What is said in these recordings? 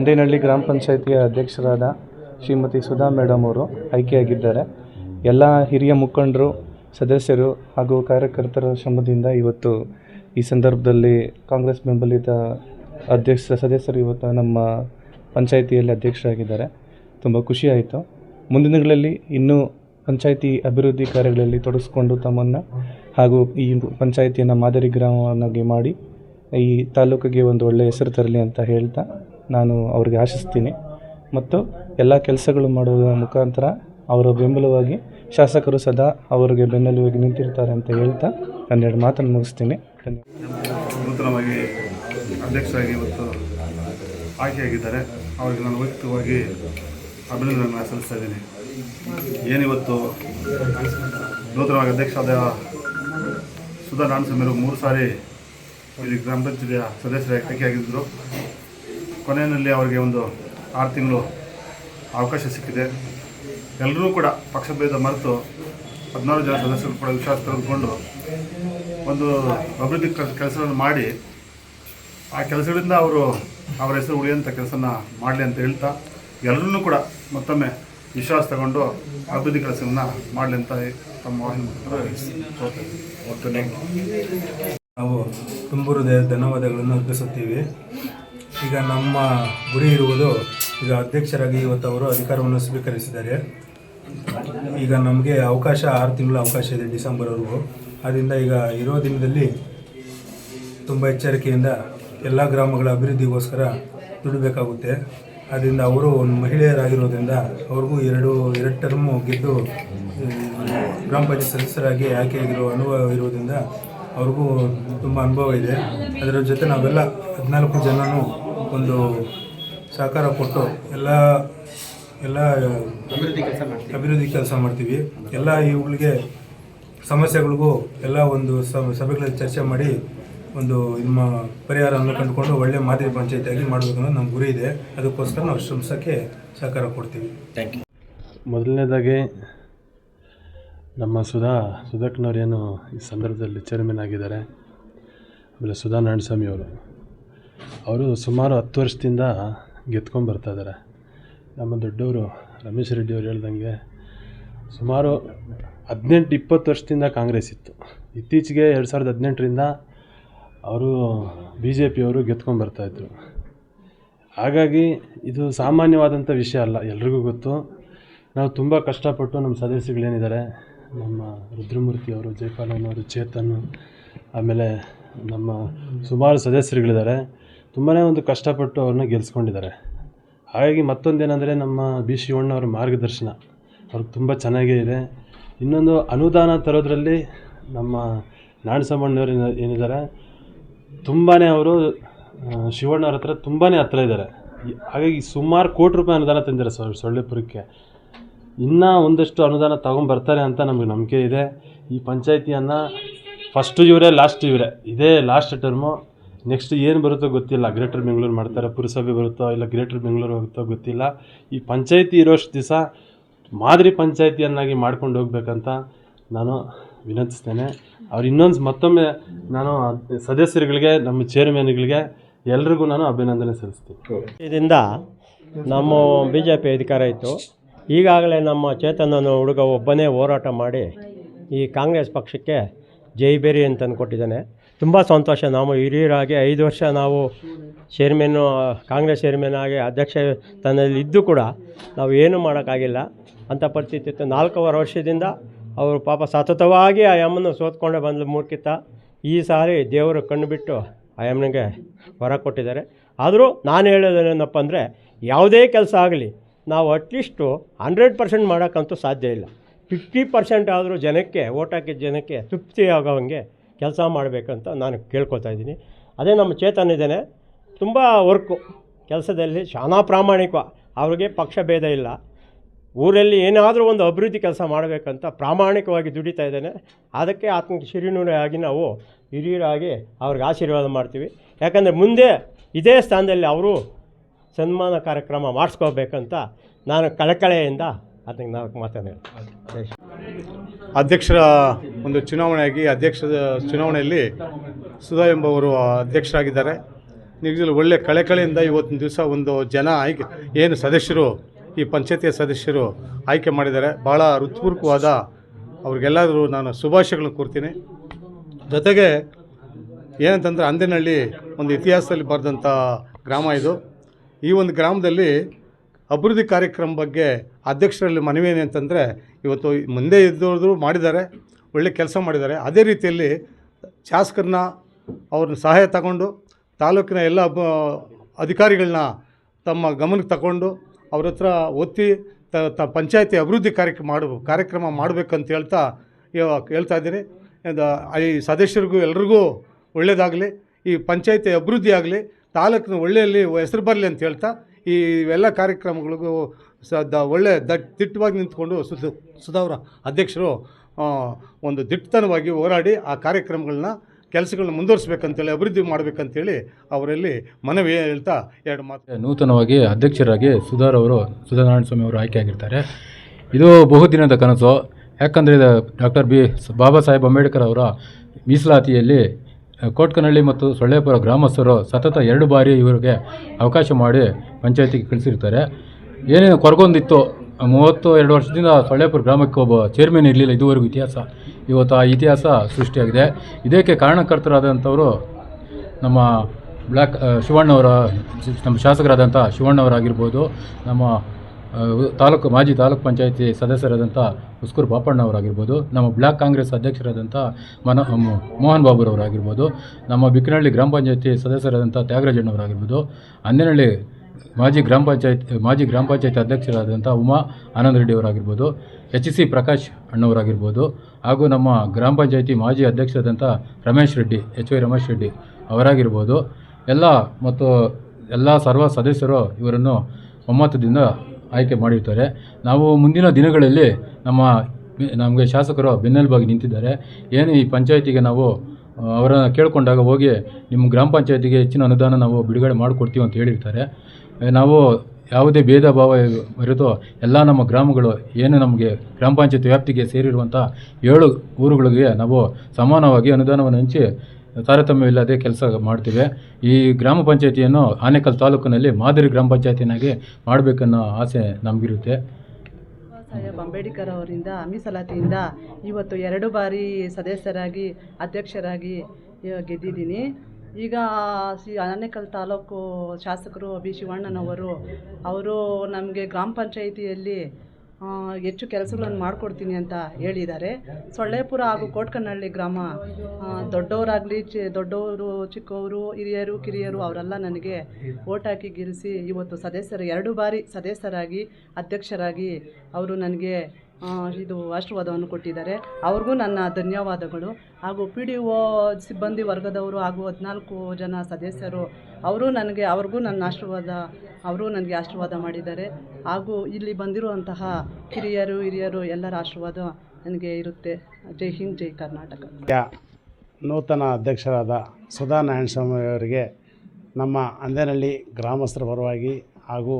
ಅಂದೇನಹಳ್ಳಿ ಗ್ರಾಮ ಪಂಚಾಯಿತಿಯ ಅಧ್ಯಕ್ಷರಾದ ಶ್ರೀಮತಿ ಸುಧಾ ಮೇಡಮ್ ಅವರು ಆಯ್ಕೆಯಾಗಿದ್ದಾರೆ. ಎಲ್ಲ ಹಿರಿಯ ಮುಖಂಡರು, ಸದಸ್ಯರು ಹಾಗೂ ಕಾರ್ಯಕರ್ತರ ಶ್ರಮದಿಂದ ಇವತ್ತು ಈ ಸಂದರ್ಭದಲ್ಲಿ ಕಾಂಗ್ರೆಸ್ ಬೆಂಬಲಿತ ಅಧ್ಯಕ್ಷ, ಸದಸ್ಯರು ಇವತ್ತು ನಮ್ಮ ಪಂಚಾಯಿತಿಯಲ್ಲಿ ಅಧ್ಯಕ್ಷರಾಗಿದ್ದಾರೆ. ತುಂಬ ಖುಷಿಯಾಯಿತು ಮುಂದಿನ ದಿನಗಳಲ್ಲಿ ಇನ್ನೂ ಪಂಚಾಯಿತಿ ಅಭಿವೃದ್ಧಿ ಕಾರ್ಯಗಳಲ್ಲಿ ತೊಡಗಿಸ್ಕೊಂಡು ತಮ್ಮನ್ನು ಹಾಗೂ ಈ ಪಂಚಾಯಿತಿಯನ್ನು ಮಾದರಿ ಗ್ರಾಮವನ್ನಾಗಿ ಮಾಡಿ ಈ ತಾಲೂಕಿಗೆ ಒಂದು ಒಳ್ಳೆಯ ಹೆಸರು ತರಲಿ ಅಂತ ಹೇಳ್ತಾ ನಾನು ಅವ್ರಿಗೆ ಆಶಿಸ್ತೀನಿ. ಮತ್ತು ಎಲ್ಲ ಕೆಲಸಗಳು ಮಾಡುವ ಮುಖಾಂತರ ಅವರ ಬೆಂಬಲವಾಗಿ ಶಾಸಕರು ಸದಾ ಅವರಿಗೆ ಬೆನ್ನೆಲುಬಾಗಿ ನಿಂತಿರ್ತಾರೆ ಅಂತ ಹೇಳ್ತಾ ಹನ್ನೆರಡು ಮಾತನ್ನು ಮುಗಿಸ್ತೀನಿ. ನೂತನವಾಗಿ ಅಧ್ಯಕ್ಷರಾಗಿ ಇವತ್ತು ಆಯ್ಕೆಯಾಗಿದ್ದಾರೆ. ಅವರಿಗೆ ನಾನು ವೈಯಕ್ತಿಕವಾಗಿ ಅಭಿನಂದನೆಗಳನ್ನು ಸಲ್ಲಿಸ್ತಾ ಇದ್ದೀನಿ. ಏನಿವತ್ತು ನೂತನವಾಗಿ ಅಧ್ಯಕ್ಷರಾದ ಸುಧಾ ನಾಣಸ್ವಾಮಿಯವರು ಮೂರು ಸಾರಿ ಇಲ್ಲಿ ಗ್ರಾಮ ಪಂಚಾಯತಿಯ ಸದಸ್ಯರಾಗಿ ಆಯ್ಕೆಯಾಗಿದ್ದರು. ಕೊನೆಯಲ್ಲಿ ಅವರಿಗೆ ಒಂದು ಆರು ತಿಂಗಳು ಅವಕಾಶ ಸಿಕ್ಕಿದೆ. ಎಲ್ಲರೂ ಕೂಡ ಪಕ್ಷಭೇದ ಮರೆತು ಹದಿನಾರು ಜನ ಸದಸ್ಯರು ಕೂಡ ವಿಶ್ವಾಸ ತೆಗೆದುಕೊಂಡು ಒಂದು ಅಭಿವೃದ್ಧಿ ಕೆಲಸವನ್ನು ಮಾಡಿ ಆ ಕೆಲಸಗಳಿಂದ ಅವರು ಅವರ ಹೆಸರು ಉಳಿಯುವಂಥ ಕೆಲಸನ ಮಾಡಲಿ ಅಂತ ಹೇಳ್ತಾ ಎಲ್ಲರೂ ಕೂಡ ಮತ್ತೊಮ್ಮೆ ವಿಶ್ವಾಸ ತಗೊಂಡು ಅಭಿವೃದ್ಧಿ ಕೆಲಸಗಳನ್ನ ಮಾಡಲಿ ಅಂತ ತಮ್ಮ ನಾವು ತುಂಬ ಹೃದಯ ಧನ್ಯವಾದಗಳನ್ನು ಅರ್ಪಿಸುತ್ತೀವಿ. ಈಗ ನಮ್ಮ ಗುರಿ ಇರುವುದು ಈಗ ಅಧ್ಯಕ್ಷರಾಗಿ ಇವತ್ತು ಅವರು ಅಧಿಕಾರವನ್ನು ಸ್ವೀಕರಿಸಿದ್ದಾರೆ. ಈಗ ನಮಗೆ ಅವಕಾಶ ಆರು ತಿಂಗಳ ಅವಕಾಶ ಇದೆ ಡಿಸೆಂಬರ್ವರೆಗೂ. ಆದ್ದರಿಂದ ಈಗ ಇರೋ ದಿನದಲ್ಲಿ ತುಂಬ ಎಚ್ಚರಿಕೆಯಿಂದ ಎಲ್ಲ ಗ್ರಾಮಗಳ ಅಭಿವೃದ್ಧಿಗೋಸ್ಕರ ದುಡಿಬೇಕಾಗುತ್ತೆ. ಆದ್ದರಿಂದ ಅವರು ಒಂದು ಮಹಿಳೆಯರಾಗಿರೋದ್ರಿಂದ ಅವ್ರಿಗೂ ಎರಡು ಎರಡು ಟರ್ಮು ಗೆದ್ದು ಗ್ರಾಮ ಪಂಚಾಯತ್ ಸದಸ್ಯರಾಗಿ ಆಯ್ಕೆಯಾಗಿರೋ ಅನುಭವ ಇರೋದ್ರಿಂದ ಅವ್ರಿಗೂ ತುಂಬ ಅನುಭವ ಇದೆ. ಅದರ ಜೊತೆ ನಾವೆಲ್ಲ ಹದಿನಾಲ್ಕು ಜನನೂ ಒಂದು ಸಹಕಾರ ಕೊಟ್ಟು ಎಲ್ಲ ಎಲ್ಲ ಅಭಿವೃದ್ಧಿ ಕೆಲಸ ಮಾಡ್ತೀವಿ. ಎಲ್ಲ ಇವುಗಳಿಗೆ ಸಮಸ್ಯೆಗಳಿಗೂ ಎಲ್ಲ ಒಂದು ಸ- ಸಭೆಗಳಲ್ಲಿ ಚರ್ಚೆ ಮಾಡಿ ಒಂದು ನಿಮ್ಮ ಪರಿಹಾರವನ್ನು ಕಂಡುಕೊಂಡು ಒಳ್ಳೆ ಮಾದರಿ ಪಂಚಾಯಿತಿಯಾಗಿ ಮಾಡಬೇಕು ಅನ್ನೋದು ನಮ್ಮ ಗುರಿ ಇದೆ. ಅದಕ್ಕೋಸ್ಕರ ನಾವು ಶ್ರಮಿಸೋಕ್ಕೆ ಸಹಕಾರ ಕೊಡ್ತೀವಿ. ಥ್ಯಾಂಕ್ ಯು ಮೊದಲನೇದಾಗಿ ನಮ್ಮ ಸುಧಾ ಸುಧಾಕ್ನವ್ರೇನು ಈ ಸಂದರ್ಭದಲ್ಲಿ ಚೇರ್ಮನ್ ಆಗಿದ್ದಾರೆ. ಆಮೇಲೆ ಸುಧಾ ನಾರಾಯಣಸ್ವಾಮಿ ಅವರು. ಅವರು ಸುಮಾರು ಹತ್ತು ವರ್ಷದಿಂದ ಗೆದ್ಕೊಂಡು ಬರ್ತಾ ಇದ್ದಾರೆ ನಮ್ಮ ದೊಡ್ಡವರು ರಮೇಶ್ ರೆಡ್ಡಿ ಅವ್ರು ಹೇಳ್ದಂಗೆ ಸುಮಾರು ಹದಿನೆಂಟು, ಇಪ್ಪತ್ತು ವರ್ಷದಿಂದ ಕಾಂಗ್ರೆಸ್ ಇತ್ತು. ಇತ್ತೀಚೆಗೆ ಎರಡು ಸಾವಿರದ ಹದಿನೆಂಟರಿಂದ ಅವರು ಬಿ ಜೆ ಪಿಯವರು ಗೆದ್ಕೊಂಡು ಬರ್ತಾಯಿದ್ರು ಹಾಗಾಗಿ ಇದು ಸಾಮಾನ್ಯವಾದಂಥ ವಿಷಯ ಅಲ್ಲ, ಎಲ್ರಿಗೂ ಗೊತ್ತು. ನಾವು ತುಂಬ ಕಷ್ಟಪಟ್ಟು ನಮ್ಮ ಸದಸ್ಯಗಳೇನಿದ್ದಾರೆ, ನಮ್ಮ ರುದ್ರಮೂರ್ತಿ ಅವರು ಜಯಪಾಲನವರು ಚೇತನ್, ಆಮೇಲೆ ನಮ್ಮ ಸುಮಾರು ಸದಸ್ಯರುಗಳಿದ್ದಾರೆ. ತುಂಬಾ ಒಂದು ಕಷ್ಟಪಟ್ಟು ಅವ್ರನ್ನ ಗೆಲ್ಸ್ಕೊಂಡಿದ್ದಾರೆ. ಹಾಗಾಗಿ ಮತ್ತೊಂದೇನೆಂದರೆ ನಮ್ಮ ಬಿ ಶಿವಣ್ಣವ್ರ ಮಾರ್ಗದರ್ಶನ ಅವ್ರಿಗೆ ತುಂಬ ಚೆನ್ನಾಗೇ ಇದೆ. ಇನ್ನೊಂದು ಅನುದಾನ ತರೋದ್ರಲ್ಲಿ ನಮ್ಮ ಏನ- ಏನಿದ್ದಾರೆ ತುಂಬಾ ಅವರು ಶಿವಣ್ಣವ್ರ ಹತ್ರ ತುಂಬಾ ಹತ್ರ ಇದ್ದಾರೆ. ಹಾಗಾಗಿ ಸುಮಾರು ಕೋಟಿ ರೂಪಾಯಿ ಅನುದಾನ ತಂದಿದ್ದಾರೆ ಸೊ ಸೊಳ್ಳೆಪುರಕ್ಕೆ. ಇನ್ನೂ ಒಂದಷ್ಟು ಅನುದಾನ ತಗೊಂಬರ್ತಾರೆ ಅಂತ ನಮಗೆ ನಂಬಿಕೆ ಇದೆ. ಈ ಪಂಚಾಯಿತಿಯನ್ನು ಫಸ್ಟು ಇವರೇ ಲಾಸ್ಟ್ ಇವರೇ. ಇದೇ ಲಾಸ್ಟ್ ಟರ್ಮು ನೆಕ್ಸ್ಟ್ ಏನು ಬರುತ್ತೋ ಗೊತ್ತಿಲ್ಲ. ಗ್ರೇಟರ್ ಬೆಂಗಳೂರು ಮಾಡ್ತಾರೆ, ಪುರಸಭೆ ಬರುತ್ತೋ ಇಲ್ಲ ಗ್ರೇಟರ್ ಬೆಂಗಳೂರು ಹೋಗುತ್ತೋ ಗೊತ್ತಿಲ್ಲ. ಈ ಪಂಚಾಯಿತಿ ಇರೋಷ್ಟು ದಿವಸ ಮಾದರಿ ಪಂಚಾಯಿತಿಯನ್ನಾಗಿ ಮಾಡ್ಕೊಂಡು ಹೋಗ್ಬೇಕಂತ ನಾನು ವಿನಂತಿಸ್ತೇನೆ. ಅವ್ರು ಇನ್ನೊಂದು ಮತ್ತೊಮ್ಮೆ ನಾನು ಸದಸ್ಯರುಗಳಿಗೆ, ನಮ್ಮ ಚೇರ್ಮನ್ಗಳಿಗೆ ಎಲ್ರಿಗೂ ನಾನು ಅಭಿನಂದನೆ ಸಲ್ಲಿಸ್ತೀನಿ. ಇದರಿಂದ ನಮ್ಮ ಬಿ ಜೆ ಪಿ ಅಧಿಕಾರ ಇತ್ತು. ಈಗಾಗಲೇ ನಮ್ಮ ಚೇತನನ ಹುಡುಗ ಒಬ್ಬನೇ ಹೋರಾಟ ಮಾಡಿ ಈ ಕಾಂಗ್ರೆಸ್ ಪಕ್ಷಕ್ಕೆ ಜೈಬೇರಿ ಅಂತಂದು ಕೊಟ್ಟಿದ್ದಾನೆ. ತುಂಬ ಸಂತೋಷ. ನಾವು ಹಿರಿಯರಾಗಿ ಐದು ವರ್ಷ ನಾವು ಚೇರ್ಮನ್ನು ಕಾಂಗ್ರೆಸ್ ಚೇರ್ಮನ್ ಆಗಿ ಅಧ್ಯಕ್ಷ ತನ್ನಲ್ಲಿ ಇದ್ದು ಕೂಡ ನಾವು ಏನೂ ಮಾಡೋಕ್ಕಾಗಿಲ್ಲ. ಅಂಥ ಪರಿಸ್ಥಿತಿ ಇತ್ತು. ನಾಲ್ಕೂವರೆ ವರ್ಷದಿಂದ ಅವರು ಪಾಪ ಸತತವಾಗಿ ಆ ಯಮ್ಮನ ಸೋತ್ಕೊಂಡೇ ಬಂದ್ಲು ಮೂರ್ಖಿತ. ಈ ಸಾರಿ ದೇವರು ಕಣ್ಣು ಬಿಟ್ಟು ಆ ಯಮ್ಮನಿಗೆ ಹೊರ ಕೊಟ್ಟಿದ್ದಾರೆ. ಆದರೂ ನಾನು ಹೇಳೋದೇನಪ್ಪ ಅಂದರೆ, ಯಾವುದೇ ಕೆಲಸ ಆಗಲಿ, ನಾವು ಅಟ್ಲೀಸ್ಟು ಹಂಡ್ರೆಡ್ ಪರ್ಸೆಂಟ್ ಮಾಡೋಕ್ಕಂತೂ ಸಾಧ್ಯ ಇಲ್ಲ. ಫಿಫ್ಟಿ ಪರ್ಸೆಂಟ್ ಆದರೂ ಜನಕ್ಕೆ ಓಟ್ ಹಾಕಿದ ಜನಕ್ಕೆ ತೃಪ್ತಿ ಆಗೋವಂಗೆ ಕೆಲಸ ಮಾಡಬೇಕಂತ ನಾನು ಕೇಳ್ಕೊತಾ ಇದ್ದೀನಿ. ಅದೇ ನಮ್ಮ ಚೇತನ್ ಇದ್ದೇನೆ. ತುಂಬ ವರ್ಕು. ಕೆಲಸದಲ್ಲಿ ಶಾನಾ ಪ್ರಾಮಾಣಿಕ. ಅವ್ರಿಗೆ ಪಕ್ಷ ಭೇದ ಇಲ್ಲ. ಊರಲ್ಲಿ ಏನಾದರೂ ಒಂದು ಅಭಿವೃದ್ಧಿ ಕೆಲಸ ಮಾಡಬೇಕಂತ ಪ್ರಾಮಾಣಿಕವಾಗಿ ದುಡಿತಾ ಇದ್ದೇನೆ. ಅದಕ್ಕೆ ಆತ್ಮ ಶಿರಿನೂರಾಗಿ ನಾವು ಹಿರಿಯರಾಗಿ ಅವ್ರಿಗೆ ಆಶೀರ್ವಾದ ಮಾಡ್ತೀವಿ. ಯಾಕಂದರೆ ಮುಂದೆ ಇದೇ ಸ್ಥಾನದಲ್ಲಿ ಅವರು ಸನ್ಮಾನ ಕಾರ್ಯಕ್ರಮ ಮಾಡಿಸ್ಕೋಬೇಕಂತ ನಾನು ಕಳಕಳೆಯಿಂದ ಅದಕ್ಕೆ ನಾವು ಮಾತನಾಡ್ತೀನಿ ಅಧ್ಯಕ್ಷರ ಒಂದು ಚುನಾವಣೆಯಾಗಿ, ಅಧ್ಯಕ್ಷದ ಚುನಾವಣೆಯಲ್ಲಿ ಸುಧಾ ಎಂಬವರು ಅಧ್ಯಕ್ಷರಾಗಿದ್ದಾರೆ. ನಿಜಲು ಒಳ್ಳೆ ಕಳೆಕಳೆಯಿಂದ ಇವತ್ತಿನ ದಿವಸ ಒಂದು ಜನ ಆಯ್ಕೆ, ಏನು ಸದಸ್ಯರು, ಈ ಪಂಚಾಯತಿಯ ಸದಸ್ಯರು ಆಯ್ಕೆ ಮಾಡಿದ್ದಾರೆ. ಭಾಳ ಹೃತ್ಪೂರ್ವಕವಾದ ಅವ್ರಿಗೆಲ್ಲರೂ ನಾನು ಶುಭಾಶಯಗಳನ್ನು ಕೋರ್ತೀನಿ. ಜೊತೆಗೆ ಏನಂತಂದರೆ ಅಂದಿನಹಳ್ಳಿ ಒಂದು ಇತಿಹಾಸದಲ್ಲಿ ಬರೆದಂಥ ಗ್ರಾಮ ಇದು. ಈ ಒಂದು ಗ್ರಾಮದಲ್ಲಿ ಅಭಿವೃದ್ಧಿ ಕಾರ್ಯಕ್ರಮ ಬಗ್ಗೆ ಅಧ್ಯಕ್ಷರಲ್ಲಿ ಮನವಿ ಏನು ಅಂತಂದರೆ ಇವತ್ತು ಮುಂದೆ ಇದ್ದವ್ರು ಮಾಡಿದ್ದಾರೆ, ಒಳ್ಳೆ ಕೆಲಸ ಮಾಡಿದ್ದಾರೆ. ಅದೇ ರೀತಿಯಲ್ಲಿ ಶಾಸಕರನ್ನ ಅವ್ರನ್ನ ಸಹಾಯ ತಗೊಂಡು ತಾಲೂಕಿನ ಎಲ್ಲ ಅಧಿಕಾರಿಗಳನ್ನ ತಮ್ಮ ಗಮನಕ್ಕೆ ತಗೊಂಡು ಅವ್ರ ಹತ್ರ ಒತ್ತಿ ತ ತ ಪಂಚಾಯತಿ ಅಭಿವೃದ್ಧಿ ಕಾರ್ಯಕ್ರಮ ಮಾಡ, ಕಾರ್ಯಕ್ರಮ ಮಾಡಬೇಕಂತ ಹೇಳ್ತಾ ಹೇಳ್ತಾ ಇದ್ದೀನಿ. ಈ ಸದಸ್ಯರಿಗೂ ಎಲ್ರಿಗೂ ಒಳ್ಳೆಯದಾಗಲಿ ಈ ಪಂಚಾಯತಿ ಅಭಿವೃದ್ಧಿ ಆಗಲಿ, ತಾಲೂಕಿನ ಒಳ್ಳೆಯಲ್ಲಿ ಹೆಸರು ಬರಲಿ ಅಂತ ಹೇಳ್ತಾ ಈ ಇವೆಲ್ಲ ಕಾರ್ಯಕ್ರಮಗಳಿಗೂ ಸ, ದ ಒಳ್ಳೆ ದಟ್ ದಿಟ್ಟವಾಗಿ ನಿಂತ್ಕೊಂಡು ಸುಧ ಸುಧಾವರ ಅಧ್ಯಕ್ಷರು ಒಂದು ದಿಟ್ಟತನವಾಗಿ ಹೋರಾಡಿ ಆ ಕಾರ್ಯಕ್ರಮಗಳನ್ನ, ಕೆಲಸಗಳನ್ನ ಮುಂದುವರಿಸ್ಬೇಕಂತೇಳಿ, ಅಭಿವೃದ್ಧಿ ಮಾಡಬೇಕಂತೇಳಿ ಅವರಲ್ಲಿ ಮನವಿ ಹೇಳ್ತಾ ಎರಡು ಮಾತು. ನೂತನವಾಗಿ ಅಧ್ಯಕ್ಷರಾಗಿ ಸುಧಾರ್ ಅವರು, ಸುಧಾನಾರಾಯಣ ಸ್ವಾಮಿ ಅವರು ಆಯ್ಕೆಯಾಗಿರ್ತಾರೆ ಇದು ಬಹುದಿನದ ಕನಸು. ಯಾಕಂದರೆ ಡಾಕ್ಟರ್ ಬಿ, ಬಾಬಾ ಸಾಹೇಬ್ ಅಂಬೇಡ್ಕರ್ ಅವರ ಮೀಸಲಾತಿಯಲ್ಲಿ ಕೋಟ್ಕನಹಳ್ಳಿ ಮತ್ತು ಸೊಳ್ಳೆಪುರ ಗ್ರಾಮಸ್ಥರು ಸತತ ಎರಡು ಬಾರಿ ಇವರಿಗೆ ಅವಕಾಶ ಮಾಡಿ ಪಂಚಾಯತಿಗೆ ಕಳಿಸಿರ್ತಾರೆ. ಏನೇನು ಕೊರಗೊಂದಿತ್ತು. ಮೂವತ್ತು, ಎರಡು ವರ್ಷದಿಂದ ಸೊಳ್ಳೆಪುರ ಗ್ರಾಮಕ್ಕೆ ಒಬ್ಬ ಚೇರ್ಮನ್ ಇರಲಿಲ್ಲ ಇದುವರೆಗೂ ಇತಿಹಾಸ. ಇವತ್ತು ಆ ಇತಿಹಾಸ ಸೃಷ್ಟಿಯಾಗಿದೆ. ಇದಕ್ಕೆ ಕಾರಣಕರ್ತರಾದಂಥವರು ನಮ್ಮ ಬ್ಲ್ಯಾಕ್ ಶಿವಣ್ಣವರ, ನಮ್ಮ ಶಾಸಕರಾದಂಥ ಶಿವಣ್ಣವರಾಗಿರ್ಬೋದು, ನಮ್ಮ ತಾಲೂಕು, ಮಾಜಿ ತಾಲೂಕು ಪಂಚಾಯತಿ ಸದಸ್ಯರಾದಂಥ ಹುಸ್ಕೂರು ಪಾಪಣ್ಣವರಾಗಿರ್ಬೋದು ನಮ್ಮ ಬ್ಲ್ಯಾಕ್ ಕಾಂಗ್ರೆಸ್ ಅಧ್ಯಕ್ಷರಾದಂಥ ಮನ ಮೋಹನ್ ಬಾಬುರವರಾಗಿರ್ಬೋದು, ನಮ್ಮ ಬಿಕ್ಕನಹಳ್ಳಿ ಗ್ರಾಮ ಪಂಚಾಯತಿ ಸದಸ್ಯರಾದಂಥ ತ್ಯಾಗರಾಜಣ್ಣವರಾಗಿರ್ಬೋದು ಅಂದಿನಹಳ್ಳಿ ಮಾಜಿ ಗ್ರಾಮ ಪಂಚಾಯತ್, ಮಾಜಿ ಗ್ರಾಮ ಪಂಚಾಯತ್ ಅಧ್ಯಕ್ಷರಾದಂಥ ಉಮಾ ಆನಂದ ರೆಡ್ಡಿಯವರಾಗಿರ್ಬೋದು ಎಚ್ ಸಿ ಪ್ರಕಾಶ್ ಅಣ್ಣವರಾಗಿರ್ಬೋದು, ಹಾಗೂ ನಮ್ಮ ಗ್ರಾಮ ಪಂಚಾಯತಿ ಮಾಜಿ ಅಧ್ಯಕ್ಷರಾದಂಥ ರಮೇಶ್ ರೆಡ್ಡಿ, ಎಚ್ ವೈ ರಮೇಶ್ ರೆಡ್ಡಿ ಅವರಾಗಿರ್ಬೋದು. ಎಲ್ಲ ಮತ್ತು ಎಲ್ಲ ಸರ್ವ ಸದಸ್ಯರು ಇವರನ್ನು ಒಮ್ಮತದಿಂದ ಆಯ್ಕೆ ಮಾಡಿರ್ತಾರೆ. ನಾವು ಮುಂದಿನ ದಿನಗಳಲ್ಲಿ ನಮ್ಮ ನಮಗೆ ಶಾಸಕರು ಬೆನ್ನೆಲುಬಾಗಿ ನಿಂತಿದ್ದಾರೆ. ಏನು ಈ ಪಂಚಾಯತಿಗೆ ನಾವು ಅವರನ್ನು ಕೇಳಿಕೊಂಡಾಗ ಹೋಗಿ ನಿಮ್ಮ ಗ್ರಾಮ ಪಂಚಾಯತಿಗೆ ಹೆಚ್ಚಿನ ಅನುದಾನ ನಾವು ಬಿಡುಗಡೆ ಮಾಡಿಕೊಡ್ತೀವಿ ಅಂತ ಹೇಳಿರ್ತಾರೆ. ನಾವು ಯಾವುದೇ ಭೇದ ಭಾವ ಮರೆತು ಎಲ್ಲ ನಮ್ಮ ಗ್ರಾಮಗಳು ಏನು ನಮಗೆ ಗ್ರಾಮ ಪಂಚಾಯತ್ ವ್ಯಾಪ್ತಿಗೆ ಸೇರಿರುವಂಥ ಏಳು ಊರುಗಳಿಗೆ ನಾವು ಸಮಾನವಾಗಿ ಅನುದಾನವನ್ನು ಹಂಚಿ ತಾರತಮ್ಯವಿಲ್ಲದೆ ಕೆಲಸ ಮಾಡ್ತೀವಿ. ಈ ಗ್ರಾಮ ಪಂಚಾಯತಿಯನ್ನು ಆನೇಕಲ್ ತಾಲೂಕಿನಲ್ಲಿ ಮಾದರಿ ಗ್ರಾಮ ಪಂಚಾಯತಿನಾಗಿ ಮಾಡಬೇಕನ್ನೋ ಆಸೆ ನಮಗಿರುತ್ತೆ. ಸಾಹೇಬ್ ಅಂಬೇಡ್ಕರ್ ಅವರಿಂದ ಮೀಸಲಾತಿಯಿಂದ ಇವತ್ತು ಎರಡು ಬಾರಿ ಸದಸ್ಯರಾಗಿ, ಅಧ್ಯಕ್ಷರಾಗಿ ಗೆದ್ದಿದ್ದೀನಿ. ಈಗ ಸಿ ಆನೇಕಲ್ ತಾಲೂಕು ಶಾಸಕರು ಬಿ ಶಿವಣ್ಣನವರು, ಅವರು ನಮಗೆ ಗ್ರಾಮ ಪಂಚಾಯಿತಿಯಲ್ಲಿ ಹೆಚ್ಚು ಕೆಲಸಗಳನ್ನು ಮಾಡಿಕೊಡ್ತೀನಿ ಅಂತ ಹೇಳಿದ್ದಾರೆ. ಸೊಳ್ಳೆಪುರ ಹಾಗೂ ಕೋಟ್ಕನಹಳ್ಳಿ ಗ್ರಾಮ ದೊಡ್ಡವರಾಗಲಿ, ಚಿ, ದೊಡ್ಡವರು, ಚಿಕ್ಕವರು, ಹಿರಿಯರು, ಕಿರಿಯರು ಅವರೆಲ್ಲ ನನಗೆ ಓಟ್ ಹಾಕಿ ಗೆಲ್ಲಿಸಿ ಇವತ್ತು ಸದಸ್ಯರು, ಎರಡು ಬಾರಿ ಸದಸ್ಯರಾಗಿ, ಅಧ್ಯಕ್ಷರಾಗಿ ಅವರು ನನಗೆ ಇದು ಆಶೀರ್ವಾದವನ್ನು ಕೊಟ್ಟಿದ್ದಾರೆ. ಅವ್ರಿಗೂ ನನ್ನ ಧನ್ಯವಾದಗಳು. ಹಾಗೂ ಪಿ ಡಿ ಒ ಸಿಬ್ಬಂದಿ ವರ್ಗದವರು ಹಾಗೂ ಹದಿನಾಲ್ಕು ಜನ ಸದಸ್ಯರು, ಅವರು ನನಗೆ, ಅವ್ರಿಗೂ ನನ್ನ ಆಶೀರ್ವಾದ, ಅವರು ನನಗೆ ಆಶೀರ್ವಾದ ಮಾಡಿದ್ದಾರೆ. ಹಾಗೂ ಇಲ್ಲಿ ಬಂದಿರುವಂತಹ ಹಿರಿಯರು ಹಿರಿಯರು ಎಲ್ಲರ ಆಶೀರ್ವಾದ ನನಗೆ ಇರುತ್ತೆ. ಜೈ ಹಿಂದ್, ಜೈ ಕರ್ನಾಟಕ. ನೂತನ ಅಧ್ಯಕ್ಷರಾದ ಸುಧಾ ನಾರಾಯಣಸ್ವಾಮಿ ಅವರಿಗೆ ನಮ್ಮ ಅಂದೇನಹಳ್ಳಿ ಗ್ರಾಮಸ್ಥರ ಪರವಾಗಿ ಹಾಗೂ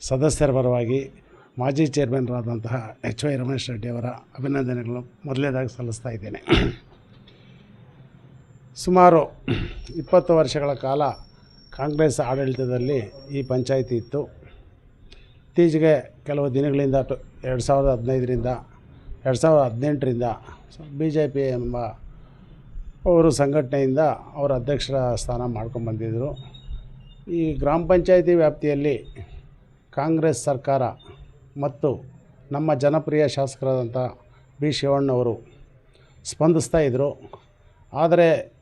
ಸದಸ್ಯರ ಪರವಾಗಿ ಮಾಜಿ ಚೇರ್ಮನ್ರಾದಂತಹ ಎಚ್ ವೈ ರಮೇಶ್ ರೆಡ್ಡಿ ಅವರ ಅಭಿನಂದನೆಗಳು ಮೊದಲನೇದಾಗಿ ಸಲ್ಲಿಸ್ತಾ ಇದ್ದೇನೆ. ಸುಮಾರು ಇಪ್ಪತ್ತು ವರ್ಷಗಳ ಕಾಲ ಕಾಂಗ್ರೆಸ್ ಆಡಳಿತದಲ್ಲಿ ಈ ಪಂಚಾಯಿತಿ ಇತ್ತು. ಇತ್ತೀಚೆಗೆ ಕೆಲವು ದಿನಗಳಿಂದ ಎರಡು ಸಾವಿರದ ಹದಿನೈದರಿಂದ, ಎರಡು ಸಾವಿರದ ಹದಿನೆಂಟರಿಂದ ಬಿ ಜೆ ಪಿ ಎಂಬ ಅವರು ಸಂಘಟನೆಯಿಂದ ಅವರ ಅಧ್ಯಕ್ಷರ ಸ್ಥಾನ ಮಾಡ್ಕೊಂಬಂದಿದ್ದರು ಈ ಗ್ರಾಮ ಪಂಚಾಯಿತಿ ವ್ಯಾಪ್ತಿಯಲ್ಲಿ ಕಾಂಗ್ರೆಸ್ ಸರ್ಕಾರ ಮತ್ತು ನಮ್ಮ ಜನಪ್ರಿಯ ಶಾಸಕರಾದಂಥ ಬಿ ಶಿವಣ್ಣವರು ಸ್ಪಂದಿಸ್ತಾ ಇದ್ದರು. ಆದರೆ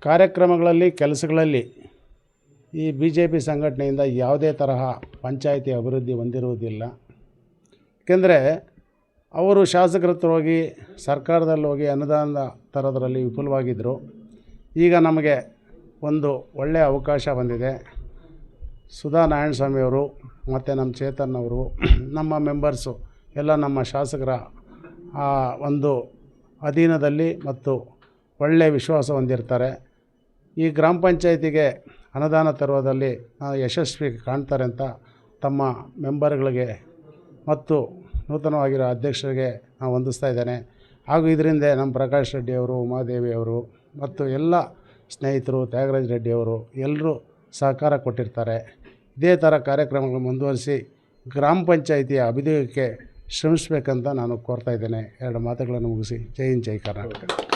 ಕಾರ್ಯಕ್ರಮಗಳಲ್ಲಿ, ಕೆಲಸಗಳಲ್ಲಿ ಈ ಬಿ ಜೆ ಪಿ ಸಂಘಟನೆಯಿಂದ ಯಾವುದೇ ತರಹ ಪಂಚಾಯಿತಿ ಅಭಿವೃದ್ಧಿ ಹೊಂದಿರುವುದಿಲ್ಲ. ಏಕೆಂದರೆ ಅವರು ಶಾಸಕರ ಹತ್ರ ಹೋಗಿ ಸರ್ಕಾರದಲ್ಲಿ ಹೋಗಿ ಅನುದಾನ ತರೋದರಲ್ಲಿ ವಿಫುಲವಾಗಿದ್ದರು ಈಗ ನಮಗೆ ಒಂದು ಒಳ್ಳೆಯ ಅವಕಾಶ ಬಂದಿದೆ. ಸುಧಾ ನಾರಾಯಣ ಸ್ವಾಮಿಯವರು ಮತ್ತು ನಮ್ಮ ಚೇತನ್ ಅವರು, ನಮ್ಮ ಮೆಂಬರ್ಸು ಎಲ್ಲ ನಮ್ಮ ಶಾಸಕರ ಒಂದು ಅಧೀನದಲ್ಲಿ ಮತ್ತು ಒಳ್ಳೆಯ ವಿಶ್ವಾಸ ಹೊಂದಿರ್ತಾರೆ. ಈ ಗ್ರಾಮ ಪಂಚಾಯತಿಗೆ ಅನುದಾನ ತರುವುದಲ್ಲಿ ಯಶಸ್ವಿ ಕಾಣ್ತಾರೆ ಅಂತ ತಮ್ಮ ಮೆಂಬರ್ಗಳಿಗೆ ಮತ್ತು ನೂತನವಾಗಿರೋ ಅಧ್ಯಕ್ಷರಿಗೆ ನಾನು ವಂದಿಸ್ತಾ ಇದ್ದೇನೆ. ಹಾಗೂ ಇದರಿಂದ ನಮ್ಮ ಪ್ರಕಾಶ್ ರೆಡ್ಡಿಯವರು ಉಮಾದೇವಿಯವರು ಮತ್ತು ಎಲ್ಲ ಸ್ನೇಹಿತರು, ತ್ಯಾಗರಾಜ್ ರೆಡ್ಡಿಯವರು ಎಲ್ಲರೂ ಸಹಕಾರ ಕೊಟ್ಟಿರ್ತಾರೆ. ಇದೇ ಥರ ಕಾರ್ಯಕ್ರಮಗಳು ಮುಂದುವರಿಸಿ ಗ್ರಾಮ ಪಂಚಾಯಿತಿಯ ಅಭಿವೃದ್ಧಿಗೆ ಶ್ರಮಿಸಬೇಕಂತ ನಾನು ಕೋರ್ತಾ ಇದ್ದೇನೆ. ಎರಡು ಮಾತುಗಳನ್ನು ಮುಗಿಸಿ. ಜೈ ಹಿಂದ್, ಜೈ ಕರ್ನಾಟಕ.